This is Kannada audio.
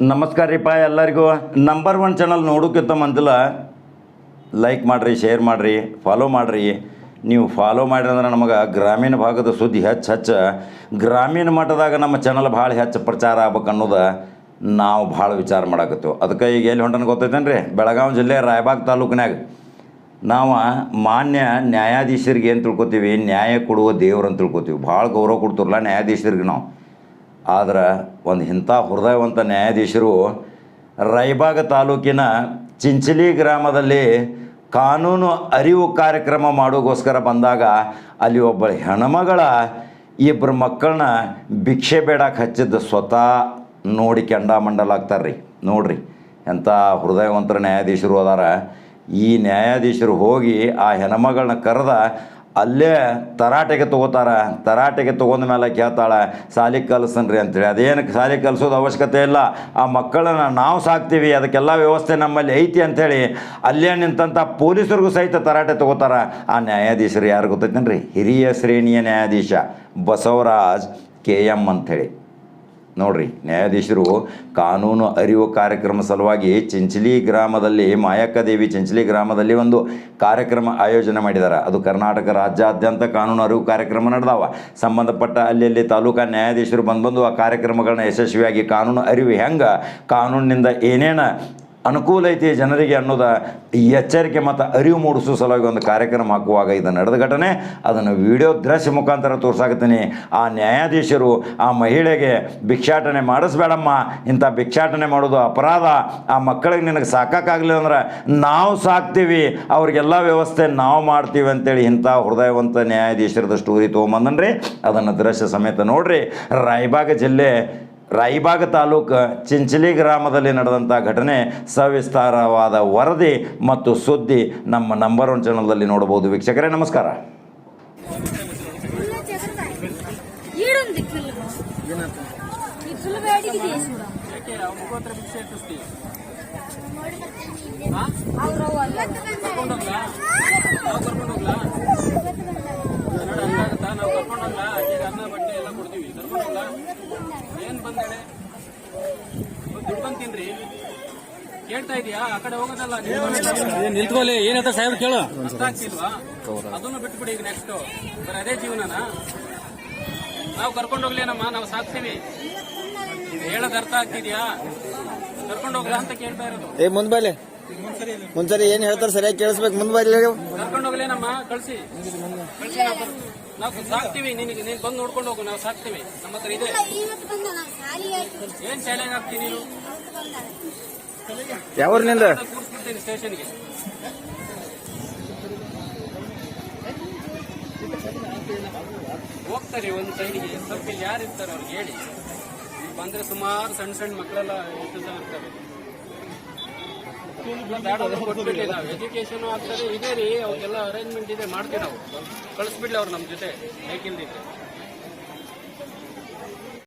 ನಮಸ್ಕಾರ ರೀಪ್ಪ ಎಲ್ಲರಿಗೂ. ನಂಬರ್ ಒನ್ ಚಾನಲ್ ನೋಡೋಕ್ಕಿಂತ ಮಂದಿಲ್ಲ ಲೈಕ್ ಮಾಡಿರಿ ಶೇರ್ ಮಾಡಿರಿ ಫಾಲೋ ಮಾಡಿರಿ. ನೀವು ಫಾಲೋ ಮಾಡಿರಿ ಅಂದ್ರೆ ನಮಗೆ ಗ್ರಾಮೀಣ ಭಾಗದ ಸುದ್ದಿ ಹೆಚ್ಚು ಹೆಚ್ಚು. ಗ್ರಾಮೀಣ ಮಟ್ಟದಾಗ ನಮ್ಮ ಚಾನಲ್ ಭಾಳ ಹೆಚ್ಚು ಪ್ರಚಾರ ಆಗ್ಬೇಕು ಅನ್ನೋದು ನಾವು ಭಾಳ ವಿಚಾರ ಮಾಡಕತ್ತೀವಿ. ಅದಕ್ಕೆ ಈಗ ಎಲ್ಲಿ ಹೊಂಟನ ಗೊತ್ತೈತೇನು ರೀ ಬೆಳಗಾವಿ ಜಿಲ್ಲೆ ರಾಯಬಾಗ್ ತಾಲೂಕಿನಾಗ ನಾವು ಮಾನ್ಯ ನ್ಯಾಯಾಧೀಶರಿಗೆ ಏನು ತಿಳ್ಕೊತೀವಿ? ನ್ಯಾಯ ಕೊಡುವ ದೇವ್ರು ಅಂತ ತಿಳ್ಕೊತೀವಿ. ಭಾಳ ಗೌರವ ಕೊಡ್ತಿರಲ್ಲ ನ್ಯಾಯಾಧೀಶರಿಗೆ ನಾವು. ಆದ್ರೆ ಒಂದು ಇಂಥ ಹೃದಯವಂತ ನ್ಯಾಯಾಧೀಶರು ರೈಬಾಗ ತಾಲೂಕಿನ ಚಿಂಚಲಿ ಗ್ರಾಮದಲ್ಲಿ ಕಾನೂನು ಅರಿವು ಕಾರ್ಯಕ್ರಮ ಮಾಡೋಗೋಸ್ಕರ ಬಂದಾಗ ಅಲ್ಲಿ ಒಬ್ಬ ಹೆಣ್ಮಗಳ ಇಬ್ಬರು ಮಕ್ಕಳನ್ನ ಭಿಕ್ಷೆ ಬೇಡಕ್ಕೆ ಹಚ್ಚಿದ್ದು ಸ್ವತಃ ನೋಡಿ ಕೆಂಡಾಮಂಡಲಾಗ್ತಾರೆ ರೀ ನೋಡ್ರಿ ಎಂಥ ಹೃದಯವಂತರ ನ್ಯಾಯಾಧೀಶರು ಅದಾರ. ಈ ನ್ಯಾಯಾಧೀಶರು ಹೋಗಿ ಆ ಹೆಣ್ಮಗಳನ್ನ ಕರೆದ ಅಲ್ಲೇ ತರಾಟೆಗೆ ತಗೋತಾರ, ತರಾಟೆಗೆ ತೊಗೊಂಡ ಮೇಲೆ ಕೇಳ್ತಾಳೆ, ಸಾಲಿ ಕಲಿಸನ್ರಿ ಅಂತೇಳಿ ಅದೇನು ಸಾಲಿ ಕಲಿಸೋದು ಅವಶ್ಯಕತೆ ಇಲ್ಲ. ಆ ಮಕ್ಕಳನ್ನ ನಾವು ಸಾಕ್ತೀವಿ, ಅದಕ್ಕೆಲ್ಲ ವ್ಯವಸ್ಥೆ ನಮ್ಮಲ್ಲಿ ಐತಿ ಅಂಥೇಳಿ ಅಲ್ಲೇ ನಿಂತಂಥ ಪೊಲೀಸರಿಗೂ ಸಹಿತ ತರಾಟೆ ತಗೋತಾರ. ಆ ನ್ಯಾಯಾಧೀಶರು ಯಾರು ಗೊತ್ತೈತೇನ್ರಿ? ಹಿರಿಯ ಶ್ರೇಣಿಯ ನ್ಯಾಯಾಧೀಶ ಬಸವರಾಜ್ ಕೆ ಎಂ ಅಂಥೇಳಿ ನೋಡ್ರಿ, ನ್ಯಾಯಾಧೀಶರು ಕಾನೂನು ಅರಿವು ಕಾರ್ಯಕ್ರಮ ಸಲುವಾಗಿ ಚಂಚಲಿ ಗ್ರಾಮದಲ್ಲಿ, ಮಾಯಕ್ಕ ದೇವಿ ಚಿಂಚಲಿ ಗ್ರಾಮದಲ್ಲಿ ಒಂದು ಕಾರ್ಯಕ್ರಮ ಆಯೋಜನೆ ಮಾಡಿದ್ದಾರೆ ಅದು ಕರ್ನಾಟಕ ರಾಜ್ಯಾದ್ಯಂತ ಕಾನೂನು ಅರಿವು ಕಾರ್ಯಕ್ರಮ ನಡೆದಾವ. ಸಂಬಂಧಪಟ್ಟ ಅಲ್ಲಿ ತಾಲೂಕಾ ನ್ಯಾಯಾಧೀಶರು ಬಂದು ಬಂದು ಆ ಕಾರ್ಯಕ್ರಮಗಳನ್ನ ಯಶಸ್ವಿಯಾಗಿ ಕಾನೂನು ಅರಿವು ಹೆಂಗೆ, ಕಾನೂನಿನಿಂದ ಏನೇನು ಅನುಕೂಲ ಐತಿ ಜನರಿಗೆ ಅನ್ನೋದ ಈ ಎಚ್ಚರಿಕೆ ಮತ್ತು ಅರಿವು ಮೂಡಿಸೋ ಸಲುವಾಗಿ ಒಂದು ಕಾರ್ಯಕ್ರಮ ಹಾಕುವಾಗ ಇದು ನಡೆದ ಘಟನೆ. ಅದನ್ನು ವಿಡಿಯೋ ದೃಶ್ಯ ಮುಖಾಂತರ ತೋರ್ಸಾಕತ್ತೀನಿ. ಆ ನ್ಯಾಯಾಧೀಶರು ಆ ಮಹಿಳೆಗೆ ಭಿಕ್ಷಾಟನೆ ಮಾಡಿಸ್ಬೇಡಮ್ಮ. ಇಂಥ ಭಿಕ್ಷಾಟನೆ ಮಾಡೋದು ಅಪರಾಧ. ಆ ಮಕ್ಕಳಿಗೆ ನಿನಗೆ ಸಾಕಾಗಲಿಲ್ಲ ಅಂದ್ರೆ ನಾವು ಸಾಕ್ತೀವಿ. ಅವ್ರಿಗೆಲ್ಲ ವ್ಯವಸ್ಥೆ ನಾವು ಮಾಡ್ತೀವಿ ಅಂತೇಳಿ ಇಂಥ ಹೃದಯವಂತ ನ್ಯಾಯಾಧೀಶರದ ಸ್ಟೋರಿ ತೊಗೊಂಬಂದನ್ರಿ. ಅದನ್ನು ದೃಶ್ಯ ಸಮೇತ ನೋಡ್ರಿ. ರಾಯಬಾಗ ಜಿಲ್ಲೆ ರಾಯಿಬಾಗ ತಾಲೂಕು ಚಿಂಚಲಿ ಗ್ರಾಮದಲ್ಲಿ ನಡೆದಂಥ ಘಟನೆ ಸವಿಸ್ತಾರವಾದ ವರದಿ ಮತ್ತು ಸುದ್ದಿ ನಮ್ಮ ನಂಬರ್ ಒನ್ ಚಾನಲ್ನಲ್ಲಿ ನೋಡಬಹುದು. ವೀಕ್ಷಕರೇ ನಮಸ್ಕಾರ. ಅವ್ರವ್ವ ಬಂದ್ ತಿನ್ರಿ ಕೇಳ್ತಾ ಇದೀಯಾ? ಆ ಕಡೆ ಹೋಗೋದಲ್ಲ ನಿಲ್ತ್ಕೊಳ್ಳಿ ಏನಂತ ಸಾಹೇಬ್ರು ಕೇಳು. ಅರ್ಥ ಆಗ್ತಿಲ್ವಾ? ಅದನ್ನು ಬಿಟ್ಬಿಡಿ ಈಗ ನೆಕ್ಸ್ಟ್ ಬರೀ ಅದೇ ಜೀವನನ? ನಾವು ಕರ್ಕೊಂಡು ಹೋಗ್ಲೇನಮ್ಮ ನಾವು ಸಾಕ್ತೀವಿ. ಹೇಳೋದು ಅರ್ಥ ಆಗ್ತಿದ್ಯಾ? ಕರ್ಕೊಂಡು ಹೋಗ್ಲಾ ಅಂತ ಕೇಳ್ತಾ ಇರೋದು. ಏ ಮುಂದ್ ಬೈಲೆ ಮುಂದ್ಸರಿ ಏನ್ ಹೇಳ್ತಾರೆ ಸರಿಯಾಗಿ ಕೇಳಿಸ್ಬೇಕು. ಮುಂದ್ ಬೈಲಿ ಕರ್ಕೊಂಡು ಹೋಗ್ಲೇನಮ್ಮ ಕಳ್ಸಿ. ಕಳ್ಸಿ ನಾವು ಸಾಕ್ತಿವಿ ನಿನಗೆ ನೀನ್ ಬಂದು ನೋಡ್ಕೊಂಡು ಹೋಗು ನಾವು ಸಾಕ್ತೀವಿ. ನಮ್ಮ ಹತ್ರ ಇದೆ. ಶಾಲೆಗೆ ಏನ್ ಚಾಲೆಂಜ್ ಹಾಕ್ತೀನಿ ನೀನು? ಯಾವ್ರನಿಂದ? ಕೂರ್ಸ್ಬಿಡ್ತೀನಿ ಸ್ಟೇಷನ್ಗೆ ಹೋಗ್ತಾರೆ ಒಂದು ಸೈಡಿಗೆ ಸ್ವಲ್ಪ ಇಲ್ಲಿ ಯಾರು ಇರ್ತಾರೆ ಅವ್ರಿಗೆ ಹೇಳಿ. ಬಂದ್ರೆ ಸುಮಾರು ಸಣ್ಣ ಸಣ್ಣ ಮಕ್ಕಳೆಲ್ಲ ಎಷ್ಟು ಜನ ಇರ್ತಾರೆ ಕೊಟ್ಬಿಡ್ಲಿ ಎಜುಕೇಶನ್ ಆಗ್ತದೆ ಇದೆ ರೀ ಅವಕ್ಕೆಲ್ಲ ಅರೇಂಜ್ಮೆಂಟ್ ಇದೆ, ಮಾಡ್ತೀವಿ ನಾವು. ಕಳಿಸ್ಬಿಡ್ಲಿ ಅವ್ರು ನಮ್ಮ ಜೊತೆ ಇದೆ